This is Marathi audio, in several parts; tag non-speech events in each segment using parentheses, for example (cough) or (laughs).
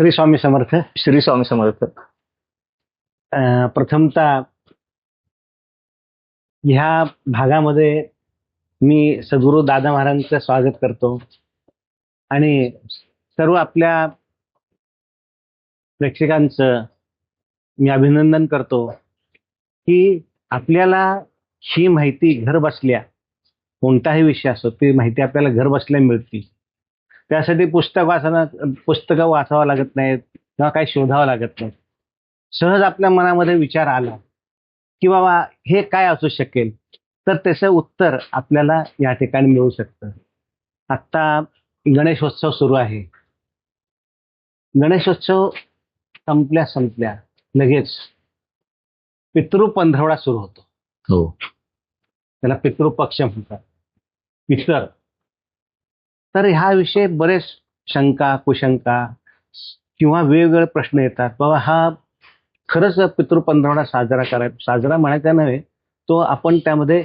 श्री स्वामी समर्थ. श्री स्वामी समर्थ. प्रथमतः ह्या भागामध्ये मी सद्गुरू दादा महाराजांचं स्वागत करतो. आणि सर्व आपल्या प्रेक्षकांचं मी अभिनंदन करतो की आपल्याला ही माहिती घर बसल्या कोणताही विषय असो ती माहिती आपल्याला घर बसल्या मिळते त्यासाठी पुस्तक वाचणं पुस्तकं वाचावं लागत नाहीत किंवा काही शोधावं लागत नाही सहज आपल्या मनामध्ये विचार आला की बाबा हे काय असू शकेल? तर त्याचं उत्तर आपल्याला या ठिकाणी मिळू शकतं. आत्ता गणेशोत्सव सुरू आहे. गणेशोत्सव संपल्या संपल्या. लगेच पितृ पंधरवडा सुरू होतो. हो. त्याला पितृपक्ष म्हणतात. पितर तर ह्या विषय बरेच शंका कुशंका किंवा वेगवेगळे प्रश्न येतात. बाबा हा खरंच पितृपंधरवडा साजरा कराय साजरा म्हणायचा नव्हे तो आपण त्यामध्ये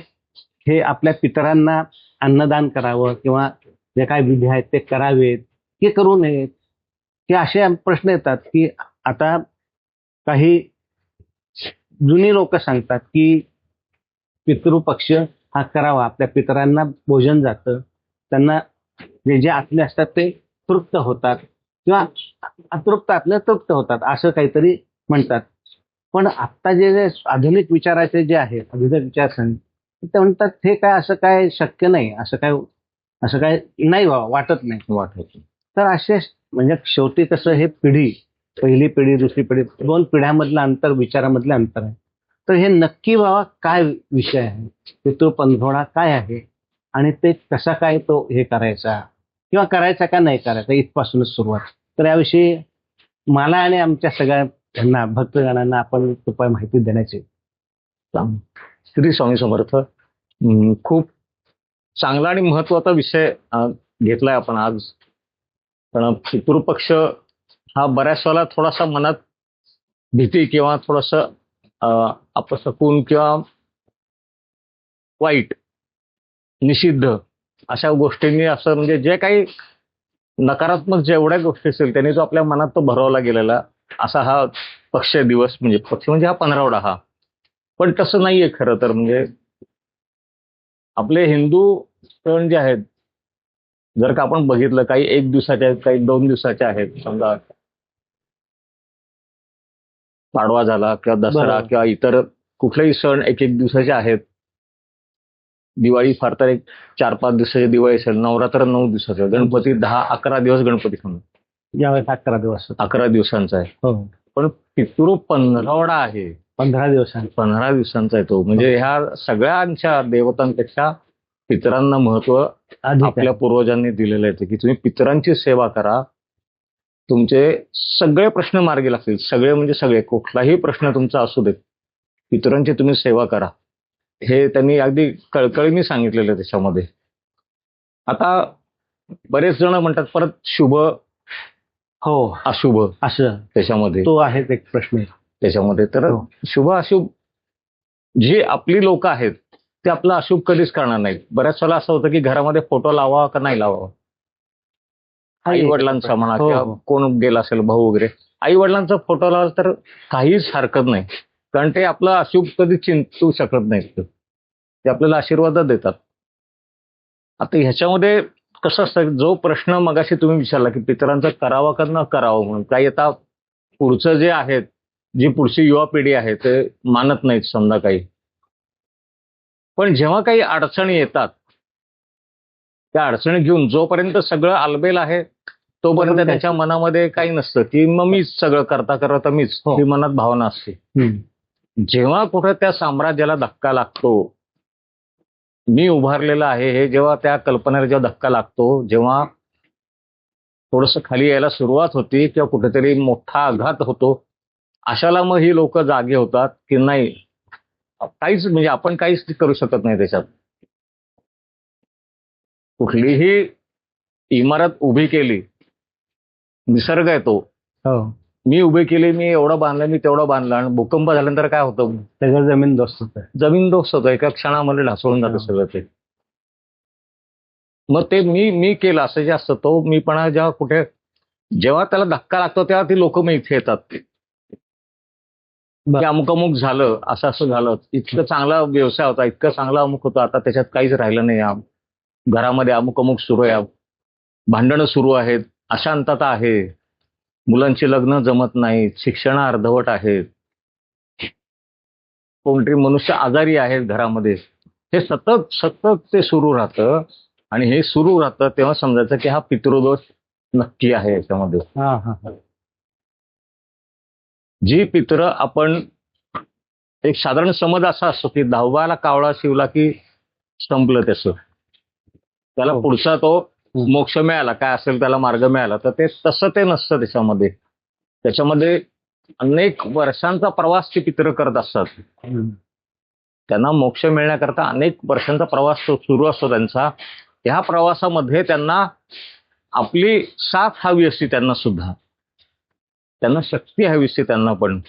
हे आपल्या पितरांना अन्नदान करावं किंवा जे काय विधी आहेत ते करावेत ते करू नयेत. हे असे प्रश्न येतात की आता काही जुनी लोक सांगतात की पितृपक्ष हा करावा. आपल्या पितरांना भोजन जातं. त्यांना जे जे आत्मे असतात ते तृप्त होतात. किंवा अतृप्त आत्मे तृप्त होतात असं काहीतरी म्हणतात. पण आत्ता जे आधुनिक विचाराचे जे आहेत आधुनिक विचारसरणी ते म्हणतात हे काय असं काय शक्य नाही असं काय असं काय नाही वाटत नाही. वाटत तर असे म्हणजे शेवटी कसं हे पिढी पहिली पिढी दुसरी पिढी दोन पिढ्यामधलं अंतर विचारामधलं अंतर आहे. तर हे नक्की बाबा काय विषय आहे? पितृ पंधरवडा काय आहे? आणि ते कसा काय तो हे करायचा? किंवा करायचा का नाही करायचा इथपासूनच सुरुवात. तर याविषयी मला आणि आमच्या सगळ्या भक्तजणांना आपण कृपया माहिती देण्याची. श्री स्वामी समर्थ. खूप चांगला आणि महत्त्वाचा विषय घेतलाय आपण आज. पण पितृपक्ष हा बऱ्याच वेळेला थोडासा मनात भीती किंवा थोडस अपसकून किंवा वाईट निषिद्ध अशा गोष्टींनी असं म्हणजे जे काही नकारात्मक जेवढ्या गोष्टी असेल त्यांनी जो आपल्या मनात तो भरवला गेलेला असा हा पक्ष दिवस म्हणजे पक्ष म्हणजे हा पंधरावडा हा पण तसं नाहीये खरं तर म्हणजे आपले हिंदू सण जे आहेत जर का आपण बघितलं काही एक दिवसाचे आहेत काही दोन दिवसाचे आहेत समजा पाडवा झाला किंवा दसरा. किंवा इतर कुठलेही सण एक एक दिवसाचे आहेत दिवाळी फार तर एक चार पाच दिवसाची दिवाळी असेल नवरात्र नऊ दिवसाचे गणपती दहा अकरा दिवस गणपती समजा यावेळेस अकरा दिवस. अकरा दिवसांचा आहे. हो. पण पितृ पंधरावडा आहे. पंधरा दिवसांनी पंधरा दिवसांचा आहे तो. म्हणजे ह्या सगळ्यांच्या देवतांपेक्षा पितरांना महत्त्व अधिक आहे. आपल्या पूर्वजांनी दिलेलं आहे की तुम्ही पितरांची सेवा करा. तुमचे सगळे प्रश्न मार्गी लागतील. सगळे म्हणजे सगळे. कुठलाही प्रश्न तुमचा असू देत पितरांची तुम्ही सेवा करा. हे त्यांनी अगदी कळकळीने सांगितलेलं आहे त्याच्यामध्ये. आता बरेच जण म्हणतात परत शुभ हो. अशुभ असं. त्याच्यामध्ये. तो आहेच एक प्रश्न त्याच्यामध्ये. तर हो. शुभ अशुभ जी आपली लोक आहेत ते आपलं अशुभ कधीच करणार नाहीत. बऱ्याच वेळेला असं होतं की घरामध्ये फोटो लावावा का नाही लावावा? आई वडिलांचा म्हणा हो, किंवा हो. कोण गेला असेल भाऊ वगैरे. आई वडिलांचा फोटो लावला तर काहीच हरकत नाही. कारण ते आपलं अशुभ कधी चिंतू शकत नाहीत. ते आपल्याला आशीर्वाद देतात. आता ह्याच्यामध्ये कसं असतं जो प्रश्न मगाशी तुम्ही विचारला की पितरांचं करावं का न करावं म्हणून काही आता पुढचं जे आहेत जी पुढची युवा पिढी आहे ते मानत नाहीत समजा काही. पण जेव्हा काही अडचणी येतात त्या अडचणी घेऊन जोपर्यंत सगळं आलबेल आहे तोपर्यंत त्याच्या मनामध्ये काही नसतं की मग मीच सगळं करता करता मीच हो. ही मनात भावना असते. जेव्हा कुठं त्या साम्राज्याला धक्का लागतो मी उभारलेलं आहे हे जेव्हा त्या कल्पनेला जेव्हा धक्का लागतो जेव्हा थोडस खाली यायला सुरुवात होती किंवा कुठेतरी मोठा आघात होतो अशाला मग ही लोक जागे होतात की नाही? काहीच म्हणजे आपण काहीच करू शकत नाही त्याच्यात. कुठलीही इमारत उभी केली निसर्ग आहे तो. हो. मी उभी केली मी एवढं बांधलं मी तेवढं बांधलं. आणि भूकंप झाल्यानंतर काय होतं? सगळं जमीन दोस्त होतं. जमीन दोस्त होतो. एका क्षणामध्ये ढासळून जातं. सगळं ते. मग ते मी मी केलं असं जे असतं तो मीपणा जेव्हा कुठे जेव्हा त्याला धक्का लागतो तेव्हा ती लोक मग इथे येतात. की अमुक अमुक झालं असं असं झालं. इतकं चांगला व्यवसाय होता इतकं चांगला अमुक होता. आता त्याच्यात काहीच राहिलं नाही. घरामध्ये अमुक अमुक सुरू आहे. भांडणं सुरू आहेत. अशांतता आहे. मुलांची लग्न जमत नाहीत शिक्षण अर्धवट आहेत कोणतरी मनुष्य आजारी आहेत घरामध्ये हे सतत सतत ते सुरू राहतं आणि हे सुरू राहतं तेव्हा समजायचं की हा पितृदोष नक्की आहे याच्यामध्ये हा हा हा. जी पित्र आपण एक साधारण समज असा असतो की दहावाला कावळा शिवला की संपलं त्याचं त्याला हो. पुढचा तो मोक्ष मिळाला काय असेल त्याला मार्ग मिळाला तर ते तसं ते नसतं त्याच्यामध्ये. त्याच्यामध्ये अनेक वर्षांचा प्रवास ते पित्र करत असतात. त्यांना मोक्ष मिळण्याकरता अनेक वर्षांचा प्रवास सुरू असतो त्यांचा. ह्या प्रवासामध्ये त्यांना आपली साथ हवी असते त्यांना सुद्धा. त्यांना शक्ती हवी असते त्यांना पण.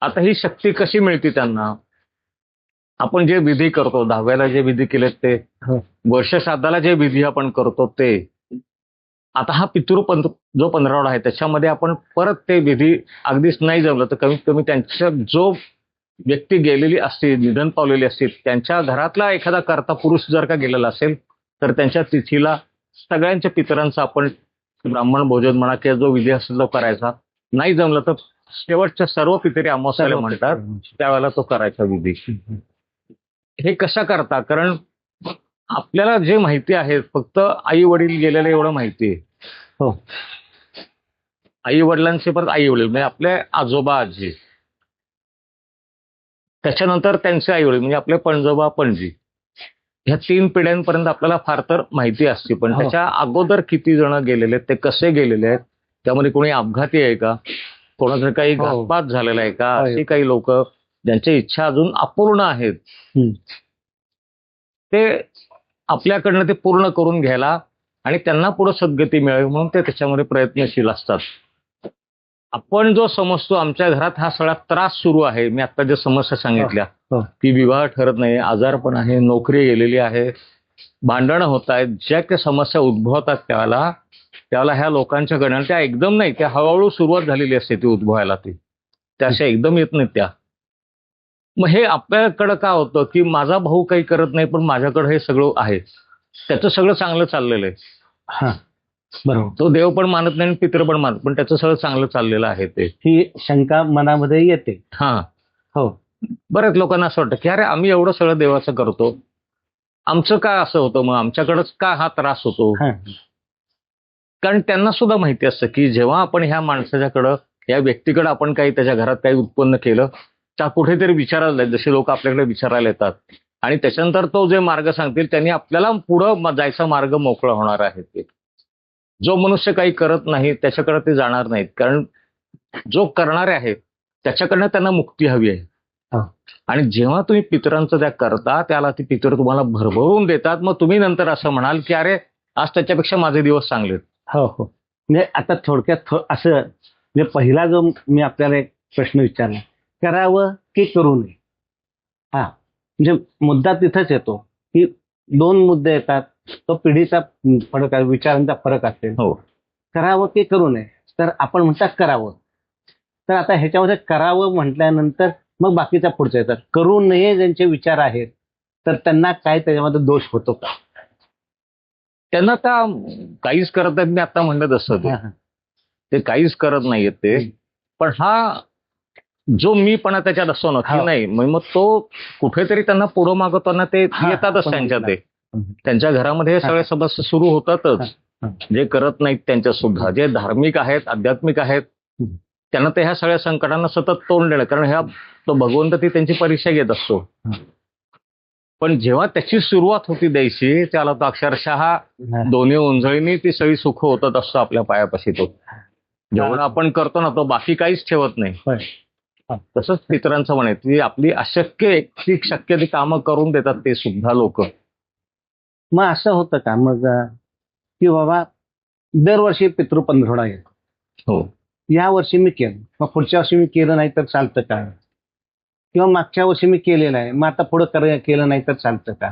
आता ही शक्ती कशी मिळते त्यांना? आपण जे विधी करतो दहाव्याला जे विधी केलेत ते हो. वर्ष श्राद्धाला जे विधी आपण करतो ते आता हा पितृ पंध जो पंधरावडा आहे त्याच्यामध्ये आपण परत ते विधी अगदीच नाही जमलं तर कमीत कमी त्यांच्या जो व्यक्ती गेलेली असते निधन पावलेली असते त्यांच्या घरातला एखादा करता पुरुष जर का गेलेला असेल तर त्यांच्या तिथीला सगळ्यांच्या पितरांचा आपण ब्राह्मण भोजन म्हणा किंवा जो विधी असेल तो करायचा. नाही जमलं तर शेवटच्या सर्व पितरी अमावस्याला म्हणतात त्यावेळेला तो करायचा विधी. हे कशा करता? कारण आपल्याला जे माहिती आहे फक्त आई वडील गेलेलं एवढं माहिती आहे. हो. आई वडिलांचे परत आई वडील म्हणजे आपले आजोबा आजी. त्याच्यानंतर त्यांचे आई वडील म्हणजे आपले पणजोबा पणजी. ह्या तीन पिढ्यांपर्यंत आपल्याला फार तर माहिती असते पण हो. त्याच्या अगोदर किती जण गेलेले आहेत ते कसे गेलेले आहेत त्यामध्ये कोणी अपघाती आहे का? कोणाचा काही हो. घातपात झालेला आहे का. अशी काही लोक ज्यांच्या इच्छा अजून अपूर्ण आहेत. ते आपल्याकडनं ते पूर्ण करून घ्यायला आणि त्यांना पुढे सद्गती मिळावी म्हणून ते त्याच्यामध्ये प्रयत्नशील असतात. आपण जो समजतो आमच्या घरात हा सगळा त्रास सुरू आहे. मी आता ज्या समस्या सांगितल्या. की विवाह ठरत नाही आजारपण आहे नोकरी गेलेली आहे भांडणं होत आहेत ज्या काही समस्या उद्भवतात त्यावेळेला त्यावेळेला ह्या लोकांच्या गणना त्या एकदम नाही त्या हळूहळू सुरुवात झालेली असते ती उद्भवायला ती. त्या अशा एकदम येत नाहीत त्या. मग हे आपल्याकडं का होतं की माझा भाऊ काही करत नाही पण माझ्याकडं हे सगळं आहे? त्याचं सगळं चांगलं चाललेलं आहे. हा. बरोबर. तो देव पण मानत नाही आणि पित्र पण मानत पण त्याचं सगळं चांगलं चाललेलं आहे ते. ही शंका मनामध्ये येते. हा. हो. बऱ्याच लोकांना असं वाटतं की अरे आम्ही एवढं सगळं देवाचं करतो. आमचं का असं होतं मग? आमच्याकडंच का हा त्रास होतो? कारण त्यांना सुद्धा माहिती असतं की जेव्हा आपण ह्या माणसाच्याकडं या व्यक्तीकडे आपण काही त्याच्या घरात काही उत्पन्न केलं कुठेतरी विचारायला जसे लोक आपल्याकडे विचारायला येतात. आणि त्याच्यानंतर तो जे मार्ग सांगतील त्यांनी आपल्याला पुढं जायचा मार्ग मोकळा होणार आहे ते. जो मनुष्य काही करत नाही त्याच्याकडे ते जाणार नाहीत. कारण जो करणारे आहेत त्याच्याकडनं त्यांना मुक्ती हवी आहे. आणि जेव्हा तुम्ही पितरांचं त्या करता त्याला ती पितर तुम्हाला भरभरून देतात मग तुम्ही नंतर असं म्हणाल की अरे आज त्याच्यापेक्षा माझे दिवस चांगले. हो हो. म्हणजे आता थोडक्यात असं म्हणजे पहिला जो मी आपल्याला एक प्रश्न विचारला करावं की करू नये? हा. म्हणजे मुद्दा तिथंच येतो की दोन मुद्दे येतात तो पिढीचा फरक आहे विचारांचा फरक असेल. हो. करावं की करू नये? तर आपण म्हणतात करावं. तर आता ह्याच्यामध्ये करावं म्हटल्यानंतर मग बाकीच्या पुढच्या येतात. करू नये ज्यांचे विचार आहेत तर त्यांना काय त्याच्यामध्ये दोष होतो? का त्यांना आता काहीच करत नाहीत मी आता म्हणलं तसं ते. ते काहीच करत नाहीयेत ते. पण हा जो मीपणा त्याच्यात असतो ना की हो. नाही मग तो कुठेतरी त्यांना पुढं मागवताना ते येतातच त्यांच्या ते. त्यांच्या घरामध्ये हे सगळे समस्या सुरू होतातच. जे करत नाहीत त्यांच्या सुद्धा जे धार्मिक आहेत आध्यात्मिक आहेत. त्यांना ते ह्या सगळ्या संकटांना सतत तोंड देणं कारण ह्या तो भगवंत ती त्यांची परीक्षा घेत असतो. पण जेव्हा त्याची सुरुवात होती द्यायची त्याला तो अक्षरशः. दोन्ही उंजळीनी ती सगळी सुख होतच असतो आपल्या पायापाशी तो जेवढं आपण करतो ना तो बाकी काहीच ठेवत नाही. तसंच पितरांचं म्हणे ती आपली अशक्य ती शक्य ती कामं करून देतात ते सुद्धा लोक. मग असं होतं का? मग की बाबा दरवर्षी पितृ पंधरवडा येतो. हो. या वर्षी मी केलं. मग पुढच्या वर्षी मी केलं नाही तर चालतं का? किंवा मागच्या वर्षी मी केलेलं आहे. मग आता पुढं कर केलं नाही तर चालतं का?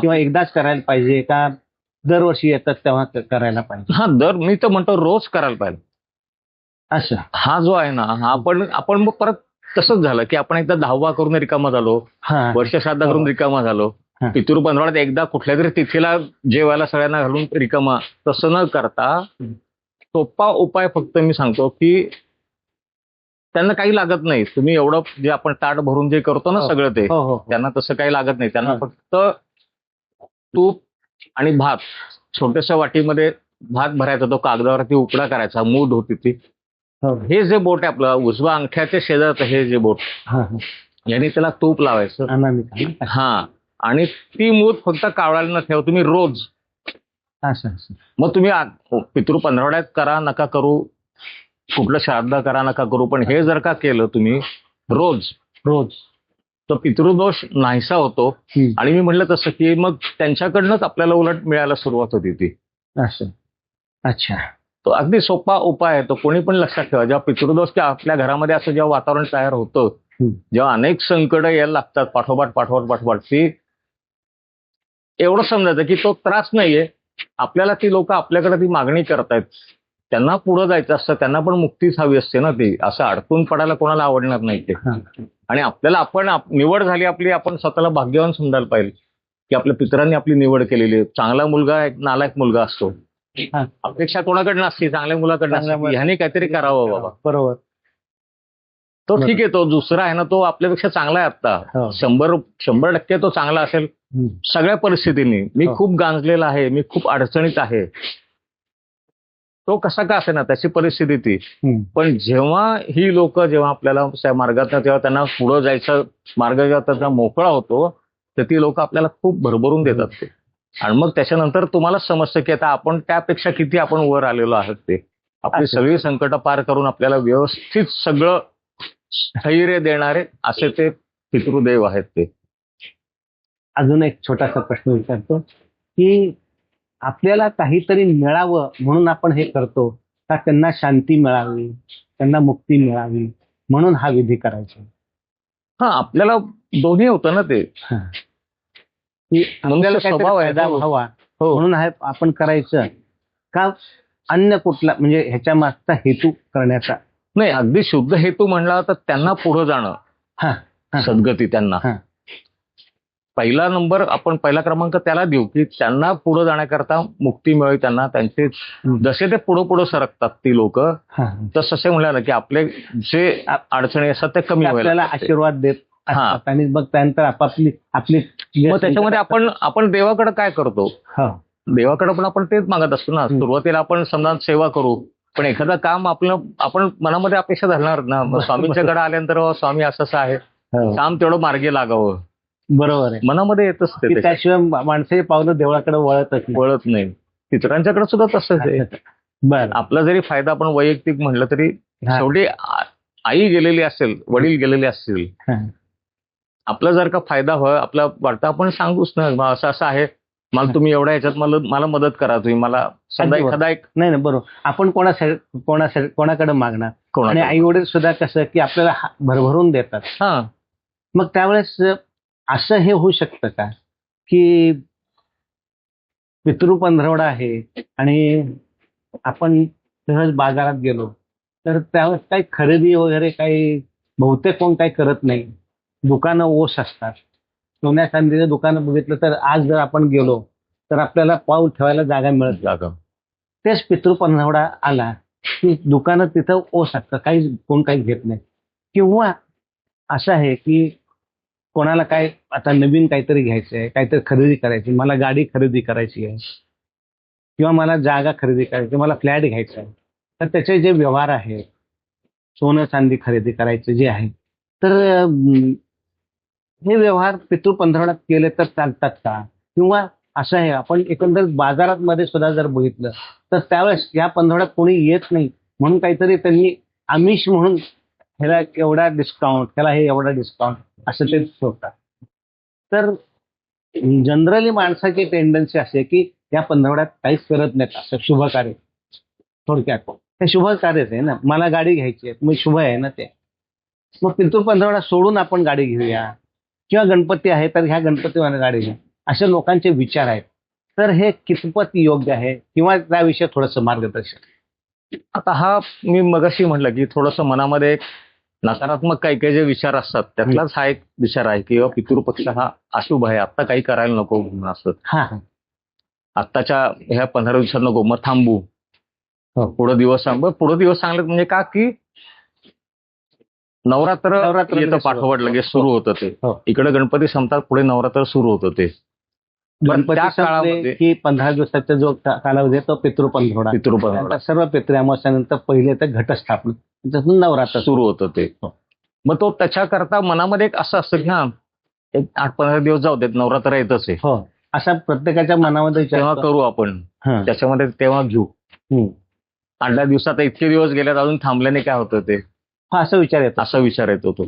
किंवा एकदाच करायला पाहिजे का? दरवर्षी येतात तेव्हा करायला पाहिजे? हा दर मी तर म्हणतो रोज करायला पाहिजे. असं. हा जो आहे ना हा आपण आपण मग परत तसंच झालं की आपण एकदा दहावा करून रिकामा झालो हा वर्ष श्राद्ध करून रिकामा झालो हा. पितृ पंधरवड्यात एकदा कुठल्या तरी तिथीला जेवायला सगळ्यांना घालून रिकामा तसं न करता सोपा उपाय फक्त मी सांगतो की त्यांना काही लागत नाही तुम्ही एवढं जे आपण ताट भरून जे करतो ना हो. सगळं ते हो हो हो. त्यांना तसं काही लागत नाही त्यांना हा. फक्त तूप आणि भात छोट्याशा वाटीमध्ये भात भरायचा तो कागदावरती उकडा करायचा मूठ होती ती हो. हे जे बोट आहे आपलं उजवा अंगठ्याच्या शेजारचं हे जे बोट. याने त्याला तूप लावायचं. हा. आणि ती मूठ फक्त कावळायला न ठेवा तुम्ही रोज. मग तुम्ही हो, पितृ पंधरवड्यात करा नका करू. कुठलं श्राद्ध करा नका करू. पण हे जर का केलं तुम्ही रोज. रोज. तर पितृदोष नाहीसा होतो. आणि मी म्हटलं तसं की मग त्यांच्याकडनंच आपल्याला उलट मिळायला सुरुवात होती ती. अच्छा. तो अगदी सोपा उपाय आहे. तो कोणी पण लक्षात ठेवा. जेव्हा पितृदोष की आपल्या घरामध्ये असं जेव्हा वातावरण तयार होतं. जेव्हा अनेक संकट यायला लागतात पाठोपाठ पाठोपाठ पाठोपाठ ती एवढं समजायचं की तो त्रास नाहीये. आपल्याला ती लोक आपल्याकडे ती मागणी करतायत. त्यांना पुढे जायचं असतं त्यांना पण मुक्तीच हवी असते ना ती. असं अडकून पडायला कोणाला आवडणार नाही ते. आणि आपल्याला आपण आप- निवड झाली आपली आपण स्वतःला भाग्यवान समजायला पाहिजे. की आपल्या पितरांनी आपली निवड केलेली आहे. चांगला मुलगा एक नालायक मुलगा असतो. अपेक्षा कोणाकडनं असते? चांगल्या मुलाकडनं ह्याने काहीतरी करावं बाबा. बरोबर. तो ठीक आहे तो दुसरा आहे ना तो आपल्यापेक्षा चांगला आहे आता. हो. शंभर शंभर टक्के तो चांगला असेल. सगळ्या परिस्थितींनी. मी हो. खूप गांजलेला आहे मी खूप अडचणीत आहे. तो कसा का असे ना त्याची परिस्थिती ती. पण जेव्हा ही लोक जेव्हा आपल्याला त्या मार्गात जेव्हा त्यांना पुढं जायचा मार्ग जेव्हा त्यांचा मोकळा होतो तर ती लोक आपल्याला खूप भरभरून देतात ते. आणि मग त्याच्यानंतर तुम्हाला समजतं की आता आपण त्यापेक्षा किती आपण वर आलेलो आहोत ते आपली. सगळी संकट पार करून आपल्याला व्यवस्थित सगळं स्थैर्य देणारे असे ते पितृदेव आहेत ते अजून एक छोटासा प्रश्न विचारतो की आपल्याला काहीतरी मिळावं म्हणून आपण हे करतो का त्यांना शांती मिळावी त्यांना मुक्ती मिळावी म्हणून हा विधी करायचा हा आपल्याला दोन्ही होतं ना ते. की आपल्याला मनुष्य काहीतरी स्वभाव आहे फायदा. व्हावा हो म्हणून हा आपण करायचं का अन्य कुठला म्हणजे ह्याच्या मागचा हेतू करण्याचा नाही अगदी शुद्ध हेतू म्हणला तर त्यांना पुढे जाणं हा. सद्गती त्यांना हा. पहिला नंबर आपण पहिला क्रमांक त्याला देऊ की त्यांना पुढे जाण्याकरता मुक्ती मिळेल त्यांना त्यांचे. जसे ते पुढे पुढे सरकतात ती लोक हा. तसं असे म्हणलं ना की आपले जे अडचणी असतात ते कमी व्हायला आपल्याला लागतात. आशीर्वाद देत. असतात आणि मग त्यानंतर आपापली आपली मग त्याच्यामध्ये आपण आपण देवाकडे काय करतो. देवाकडे पण आपण तेच मागत असतो ना. सुरुवातीला आपण समजा सेवा करू पण एखादं काम आपलं आपण मनामध्ये अपेक्षा धरणार ना स्वामींच्याकडे आल्यानंतर "अहो, स्वामी असं असं आहे हो. काम तेवढं मार्गी लागावं बरोबर आहे मनामध्ये येतच ते की त्याच्यात. त्याशिवाय माणसाची पावलं देवळाकडे वळतच नाही वळत नाही पितरांच्याकडे सुद्धा तसंच आहे (laughs) बरं आपला जरी फायदा आपण वैयक्तिक म्हणलं तरी. शेवटी आई गेलेली असेल वडील गेलेले असतील. आपला जर का फायदा व्हावा आपला वाटतं आपण सांगूच ना असं असं आहे. मला तुम्ही एवढ्या ह्याच्यात मला मला मदत करा तुम्ही. मला अगदी एखादा एक नाही नाही बरोबर. आपण कोणासाठी कोणासाठी कोणाकडे मागणार? आणि आई वडील सुद्धा कसं की आपल्याला भरभरून देतात. हा. मग त्यावेळेस असं हे होऊ शकतं का? की पितृ पंधरवडा आहे आणि आपण सहज बाजारात गेलो तर त्यावेळेस काही खरेदी वगैरे काही बहुतेक कोण काही करत नाही. दुकानं ओस असतात. सोन्या चांदीचं दुकानं बघितलं तर आज जर आपण गेलो तर आपल्याला पाऊल ठेवायला जागा मिळत. जागा. तेच पितृ पंधरवडा आला की दुकानं तिथं ओस असतं काही कोण काही घेत नाही. किंवा असं आहे की कोणाला काय आता नवीन काहीतरी घ्यायचं आहे काहीतरी खरेदी करायची मला गाडी खरेदी करायची आहे किंवा मला जागा खरेदी करायची मला फ्लॅट घ्यायचा आहे तर त्याचे जे व्यवहार आहेत सोनं चांदी खरेदी करायचं जे आहे तर हे व्यवहार पितृ पंधरवड्यात केले तर चालतात का? किंवा असं आहे आपण एकंदर बाजारात मध्ये सुद्धा जर बघितलं तर त्यावेळेस या पंधरवड्यात कोणी येत नाही. म्हणून काहीतरी त्यांनी आमिष म्हणून ह्याला एवढा डिस्काउंट ह्याला हे एवढा डिस्काउंट असं ते ठेवतात. तर जनरली माणसाची टेंडन्सी असे की या पंधरवड्यात काहीच करत नाहीत. असं शुभ कार्य. थोडक्यात. हे शुभ कार्यच आहे ना. मला गाडी घ्यायची आहे. मग शुभ आहे ना ते. मग पिंतूर पंधरवडा सोडून आपण गाडी घेऊया. किंवा गणपती आहे तर ह्या गणपतीवाला गाडी घ्या असे लोकांचे विचार आहेत. तर हे कितपत योग्य आहे? किंवा त्याविषयी थोडंसं मार्गदर्शन? आता हा मी मगाशी म्हटलं की थोडस मनामध्ये एक नकारात्मक काही काही जे विचार असतात त्यातलाच हा एक विचार आहे की पितृपक्ष हा अशुभ आहे आता काही करायला नको म्हणून असं. आत्ताच्या ह्या पंधरा दिवसात नको मग थांबू. हो. पुढे दिवस सांग पुढे दिवस चांगले म्हणजे का की नवरात्र नवरात्र येतं लगेच पाठोपाठ सुरू लगेच होतं. सुरू होतं ते हो. इकडे गणपती संपतात पुढे नवरात्र सुरू होतं ते की पंधरा दिवसाचा जो कालावधी आहे तो पितृपंधरवडा पितृपंधरवडा सर्व पितृ अमावस्यानंतर पहिले तर घटस्थापना त्याच्यातून नवरात्र सुरू होतं ते हो. मग तो त्याच्याकरता मनामध्ये एक असं असतं की हा एक आठ पंधरा दिवस जाऊ देत नवरात्र येतच आहे हो असा प्रत्येकाच्या मनामध्ये तेव्हा असतो. करू आपण. त्याच्यामध्ये तेव्हा घेऊ. आठल्या दिवसात इतके दिवस गेल्यात अजून थांबल्याने काय होतं ते हा असा विचार येतो. असा विचार येतो तो.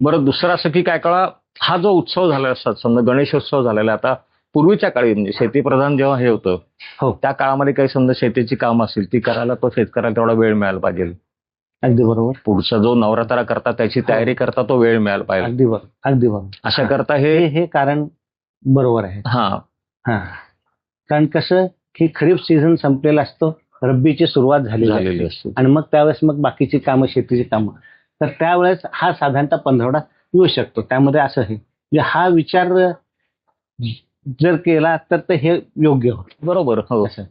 बरं दुसरं असं की काय काळा? हा जो उत्सव झाला असतात समजा गणेशोत्सव झालेला आता पूर्वीच्या काळी म्हणजे शेतीप्रधान जेव्हा हे होतं हो. त्या काळामध्ये काही समजा शेतीची कामं असतील ती करायला तो शेतकऱ्याला तेवढा वेळ मिळायला पाहिजे. अगदी बरोबर. पुढचा जो नवरात्रा करता त्याची तयारी करता तो वेळ मिळायला पाहिजे. अगदी बरोबर अगदी बरोबर. अशा करता हे हे हे कारण बरोबर आहे. हा. हा. कारण कसं की खरीप सीझन संपलेला असतो रब्बीची सुरुवात झालेली असते. आणि मग त्यावेळेस मग बाकीची कामं शेतीची कामं. तर त्यावेळेस हा साधारणतः पंधरवडा येऊ शकतो. त्यामध्ये असं आहे म्हणजे हा विचार जर केला तर ते हे योग्य होतं. बरोबर हो. असं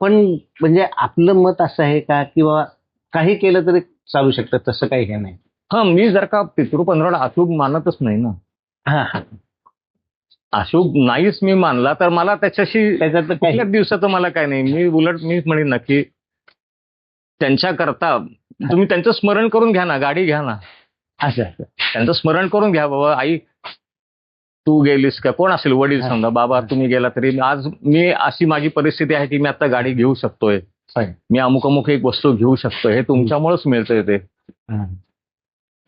पण म्हणजे आपलं मत असं आहे का की बाबा काही केलं तरी चालू शकतं तसं काही हे नाही. हा मी जर का पितृ पंधरवडा अशुभ मानतच नाही ना. हा. अशुभ नाहीच मी मानला तर मला त्याच्याशी त्याच्यात दिवसाचं मला काय नाही. मी उलट मी म्हणेन ना की त्यांच्या करता तुम्ही त्यांचं स्मरण करून घ्या ना गाडी घ्या ना. असं. त्यांचं स्मरण करून घ्या बाबा आई तू गेलीस का? कोण असेल वडील. समजा? बाबा तुम्ही गेला तरी आज मी अशी माझी परिस्थिती आहे की मी आता गाडी घेऊ शकतोय. मी अमुक अमुक एक वस्तू घेऊ शकतोय. हे तुमच्यामुळेच मिळतंय ते.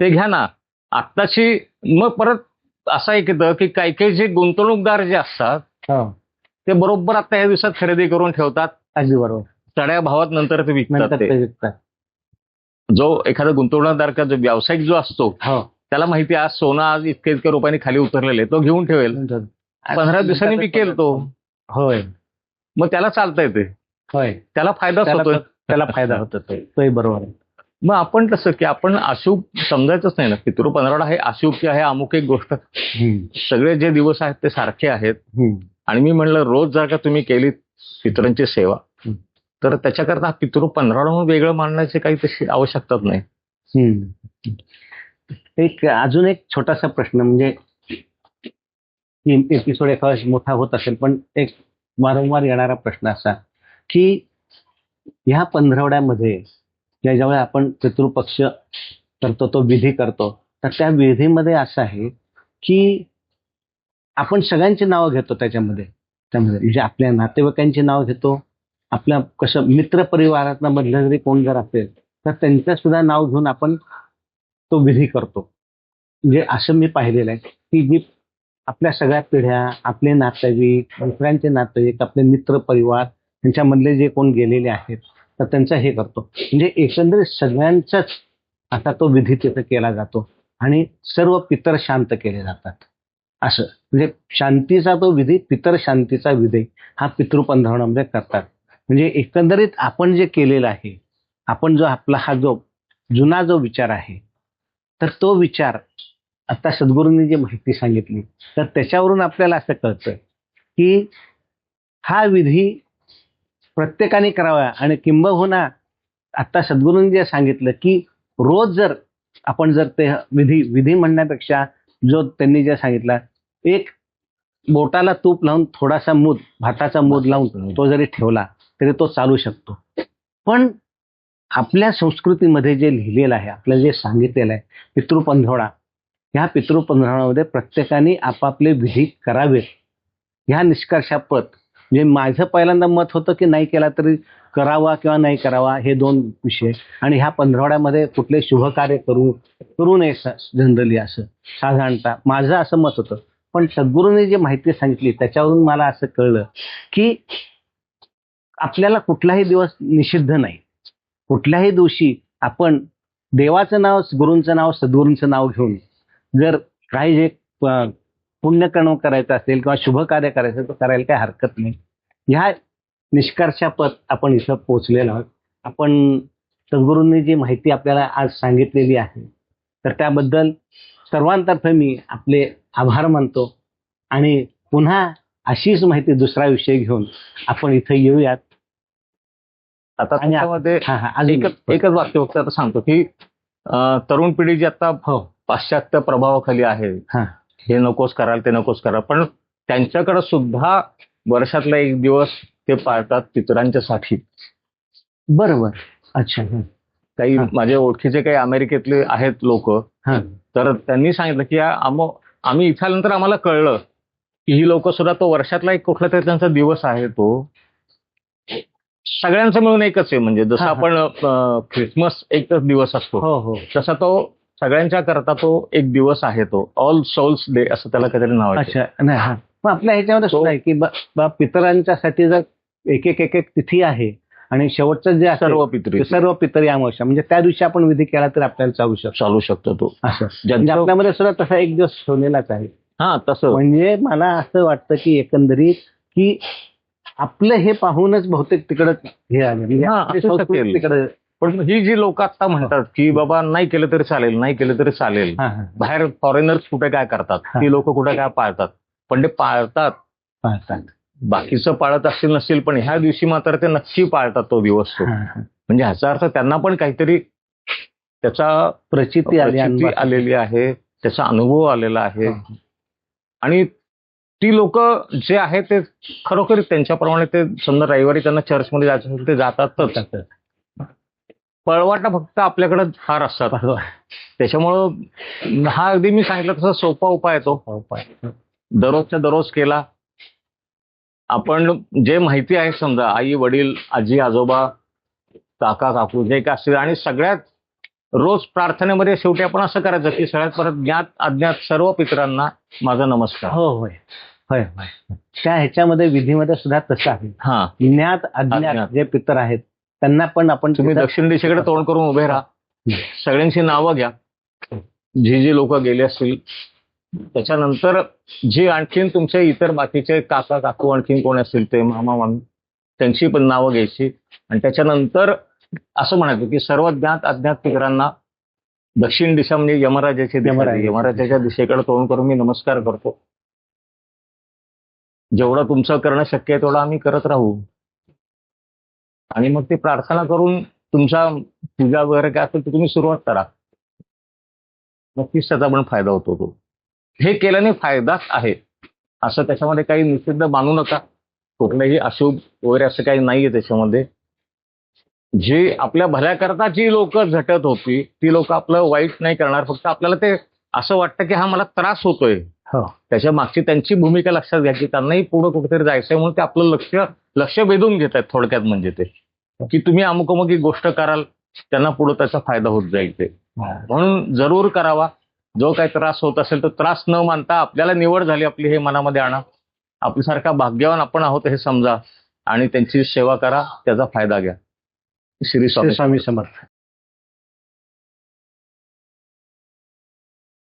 ते घ्या ना. आत्ताची मग परत असं एक येतं की काही काही जे गुंतवणूकदार जे असतात हो. ते बरोबर आता या दिवसात खरेदी करून ठेवतात. अगदी बरोबर. चढ्या भावात नंतर ते विकतात ते. विकतात. जो एखादा गुंतवणूकदार का जो व्यावसायिक जो असतो हो. त्याला माहिती आज सोनं आज इतक्या इतक्या रुपयाने खाली उतरलेले तो घेऊन ठेवेल. पंधरा दिवसांनी विकेल तो. होय. मग त्याला चालता येते होय. त्याला फायदाच त्याला होतोय. त्याला फायदा होतो बरोबर आहे. मग आपण कसं की आपण अशुभ समजायचंच नाही ना पितृ पंधरवडा हे अशुभ की आहे अमुक एक गोष्ट. सगळे जे दिवस आहेत ते सारखे आहेत. आणि मी म्हणलं रोज जर का तुम्ही केली पितरांची सेवा. तर त्याच्याकरता पितृ पंधरवडा म्हणून वेगळं मांडण्याची काही तशी आवश्यकताच नाही. एक अजून एक छोटासा प्रश्न म्हणजे एपिसोड एका वेळेस मोठा होत असेल पण एक वारंवार येणारा प्रश्न असा की ह्या पंधरवड्यामध्ये ज्यावेळेस आपण पितृपक्ष करतो तो विधी करतो. तर त्या विधीमध्ये असं आहे की आपण सगळ्यांची नावं घेतो त्याच्यामध्ये. त्यामध्ये म्हणजे आपल्या नातेवाईकांची नावं घेतो. आपल्या कसं मित्र परिवारात मधलं जरी कोण जर असेल तर त्यांचं सुद्धा नाव घेऊन आपण तो विधी करतो. म्हणजे असं मी पाहिलेलं आहे की जी आपल्या सगळ्या पिढ्या आपले नातेवाईक दुसऱ्यांचे नातेवाईक आपले मित्र परिवार त्यांच्यामधले जे कोण गेलेले आहेत तर त्यांचा हे करतो. म्हणजे एकंदरीत सगळ्यांचाच आता तो विधी तिथं केला जातो आणि सर्व पितर शांत केले जातात. असं. म्हणजे शांतीचा तो विधी पितर शांतीचा विधी हा पितृपंधरवणामध्ये म्हणजे करतात. म्हणजे एकंदरीत आपण जे केलेलं आहे आपण जो आपला हा जो जुना जो विचार आहे तर तो विचार आता सद्गुरूंनी जी माहिती सांगितली तर त्याच्यावरून आपल्याला असं कळतं की हा विधी प्रत्येकाने करावा. आणि किंबहुना आता सद्गुरूंनी जे सांगितलं की रोज जर आपण जर ते विधी विधी म्हणण्यापेक्षा जो त्यांनी जे सांगितला एक बोटाला तूप लावून थोडासा मूद भाताचा मूद लावून तो जरी ठेवला तरी तो चालू शकतो. पण आपल्या संस्कृतीमध्ये जे लिहिलेलं आहे आपल्याला जे सांगितलेलं आहे पितृपंधरवडा ह्या पितृपंधरवड्यामध्ये प्रत्येकाने आपापले विधी करावेत. ह्या निष्कर्षापत म्हणजे माझं पहिल्यांदा मत होतं की नाही केला तरी करावा किंवा नाही करावा हे दोन विषय. आणि ह्या पंधरवड्यामध्ये कुठले शुभ कार्य करू करू नये जनरली असं. साधारणतः माझं असं मत होतं. पण सद्गुरूंनी जी माहिती सांगितली त्याच्यावरून मला असं कळलं की आपल्याला कुठलाही दिवस निषिद्ध नाही. कुठल्याही दिवशी आपण देवाचं नाव गुरूंचं नाव सद्गुरूंचं नाव घेऊन जर काही जे पुण्यकर्म करायचं असेल किंवा शुभ कार्य करायचं असेल, तर करायला काही हरकत नाही. ह्या निष्कर्षापद आपण इथं पोहोचलेलो आहोत. आपण सद्गुरूंनी जी माहिती आपल्याला आज सांगितलेली आहे तर त्याबद्दल सर्वांतर्फे मी आपले आभार मानतो. आणि पुन्हा अशीच माहिती दुसरा विषय घेऊन आपण इथं येऊयात. आता आणि त्याच्यामध्ये हा हा एकच एकच वाक्य फक्त आता सांगतो की तरुण पिढी जी आता पाश्चात्य प्रभावाखाली आहे हा नकोच कराल ते नकोच कराल. पण त्यांच्याकडे सुद्धा वर्षातला एक दिवस ते पाळतात पितरांच्यासाठी बरोबर. अच्छा. काही. माझ्या ओळखीचे काही अमेरिकेतले आहेत लोक. तर त्यांनी सांगितलं की आम्ही इथं आल्यानंतर आम्हाला कळलं की ही लोक सुद्धा तो वर्षातला एक कुठला तरी त्यांचा दिवस आहे तो. सगळ्यांचा मिळून एकच आहे. म्हणजे जसं. आपण ख्रिसमस एकच दिवस असतो. हो हो. तसा तो सगळ्यांच्या करता तो एक दिवस आहे तो. ऑल सोल्स डे असं त्याला काहीतरी नाव अच्छा नाही हा. मग आपल्या ह्याच्यामध्ये सुद्धा आहे की ब- पितरांच्यासाठी जर एक एक एक एक तिथी आहे आणि शेवटचं जे सर्व पितरी. सर्व पितरी अमावस्या. म्हणजे त्या दिवशी आपण विधी केला तर आपल्याला चालू शकतो. चालू शकतो तो. असं. म्हणजे आपल्यामध्ये सुद्धा तसा एक दिवस ठेवलेलाच आहे. हा तसं. म्हणजे मला असं वाटतं की एकंदरीत की आपलं हे पाहूनच बहुतेक तिकडं हे आले. म्हणजे. तिकडं पण ही जी लोक आता म्हणतात की बाबा नाही केलं तरी चालेल नाही केलं तरी चालेल. बाहेर फॉरेनर्स कुठे काय करतात. ती लोक कुठे काय पाळतात? पण ते पाळतात. बाकीचं पाळत असतील नसतील पण ह्या दिवशी मात्र ते नक्की पाळतात तो दिवस तो. म्हणजे ह्याचा अर्थ त्यांना पण काहीतरी त्याचा प्रचिती. आलेली आहे त्याचा अनुभव आलेला आहे. आणि ती लोक जे आहे ते खरोखर त्यांच्याप्रमाणे ते समजा रविवारी त्यांना चर्चमध्ये जायचं असेल ते जातातच. पळवाटा फक्त आपल्याकडे फार असतात. त्याच्यामुळं हा अगदी मी सांगितलं तसा सोपा उपाय तो. हो, पाय. दररोजच्या दररोज केला. आपण जे माहिती आहे समजा आई वडील आजी आजोबा काका काकू जे काय असतील आणि सगळ्यात रोज प्रार्थनेमध्ये शेवटी आपण असं करायचं की सगळ्यात परत ज्ञात अज्ञात सर्व पितरांना माझा नमस्कार. हो होय. होय होय. त्या ह्याच्यामध्ये विधीमध्ये सुद्धा तसं आहे. हा. ज्ञात अज्ञात. जे पितर आहेत त्यांना पण आपण तुम्ही दक्षिण दिशेकडे तोंड करून उभे राहा. सगळ्यांची नावं घ्या. जी जी लोक गेले असतील. त्याच्यानंतर जे आणखीन तुमचे इतर बाकीचे काका काकू आणखीन कोण असतील ते मामा मामी त्यांची पण नावं घ्यायची. आणि त्याच्यानंतर असं म्हणायचं की सर्व ज्ञात अज्ञात पितरांना दक्षिण दिशा म्हणजे यमराजाची. यमराजाच्या दिशेकडे तोंड करून मी नमस्कार करतो. जेवढं तुमचं करणं शक्य आहे तेवढं आम्ही करत राहू. आणि मग ते प्रार्थना करून तुमचा पूजा वगैरे काय असेल तर तुम्ही सुरुवात करा. नक्कीच त्याचा पण फायदा होतो तो. हे केल्याने फायदाच आहे. असं त्याच्यामध्ये काही निषिद्ध मानू नका. कुठलंही अशुभ वगैरे असं काही नाहीये त्याच्यामध्ये. जे आपल्या भल्याकरता जी लोक झटत होती ती लोक आपलं वाईट नाही करणार. फक्त आपल्याला ते असं वाटतं की हा मला त्रास होतोय. त्याच्या मागची त्यांची भूमिका लक्षात घ्या की त्यांनाही पुढे कुठेतरी जायचंय म्हणून ते आपलं लक्ष लक्ष वेधून घेत आहेत थोडक्यात म्हणजे ते. की तुम्ही अमुक अमुक एक गोष्ट कराल त्यांना पुढे त्याचा फायदा होत जाईल ते. म्हणून जरूर करावा. जो काही त्रास होत असेल तो त्रास न मानता आपल्याला निवड झाली आपली हे मनामध्ये आणा. आपल्यासारखा भाग्यवान आपण आहोत हे समजा आणि त्यांची सेवा करा त्याचा फायदा घ्या. श्री स्वामी श्री स्वामी समर्थ.